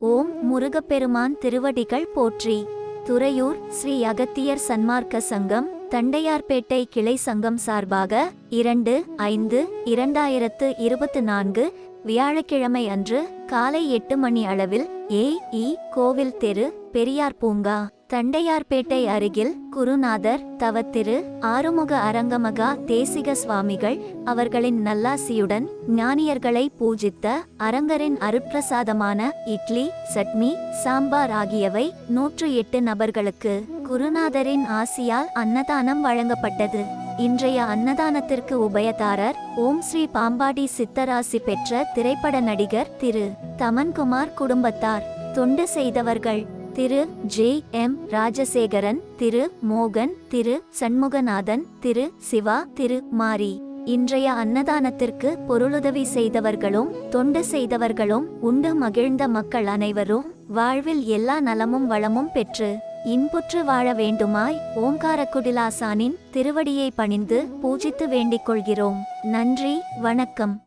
ஓம் முருகப்பெருமான் திருவடிகள் போற்றி. துறையூர் ஸ்ரீ அகத்தியர் சன்மார்க்க சங்கம் தண்டையார்பேட்டை கிளை சங்கம் சார்பாக இரண்டு ஐந்து இரண்டாயிரத்து இருபத்து நான்கு வியாழக்கிழமை அன்று காலை எட்டு மணி அளவில் ஏ இ கோவில் தெரு பெரியார் பூங்கா தண்டையார்பேட்டை அருகில் குருநாதர் தவத்திரு ஆறுமுக அரங்கமகா தேசிக சுவாமிகள் அவர்களின் நல்லாசியுடன் ஞானியர்களை பூஜித்த அரங்கரின் அருட்பிரசாதமான இட்லி சட்னி சாம்பார் ஆகியவை நூற்று எட்டு நபர்களுக்கு குருநாதரின் ஆசியால் அன்னதானம் வழங்கப்பட்டது. இன்றைய அன்னதானத்திற்கு உபயதாரர் ஓம் ஸ்ரீ பாம்பாடி சித்தராசி பெற்ற திரைப்பட நடிகர் திரு. தமன்குமார் குடும்பத்தார். தொண்டு செய்தவர்கள் திரு. ஜே. எம். ராஜசேகரன் திரு. மோகன் திரு. சண்முகநாதன் திரு. சிவா திரு. மாரி. இன்றைய அன்னதானத்திற்கு பொருளுதவி செய்தவர்களும் தொண்டு செய்தவர்களும் உண்டு மகிழ்ந்த மக்கள் அனைவரும் வாழ்வில் எல்லா நலமும் வளமும் பெற்று இன்புற்று வாழ வேண்டுமாய் ஓங்காரக்குடிலாசானின் திருவடியை பணிந்து பூஜித்து வேண்டிக் கொள்கிறோம். நன்றி வணக்கம்.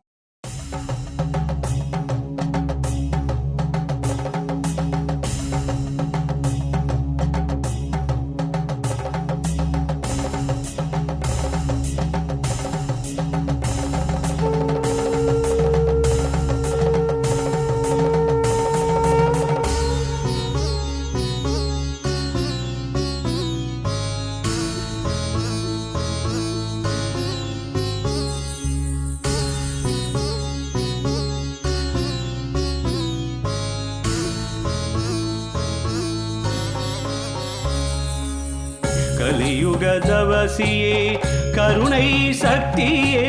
கலியுக தவசியே கருணை சக்தியே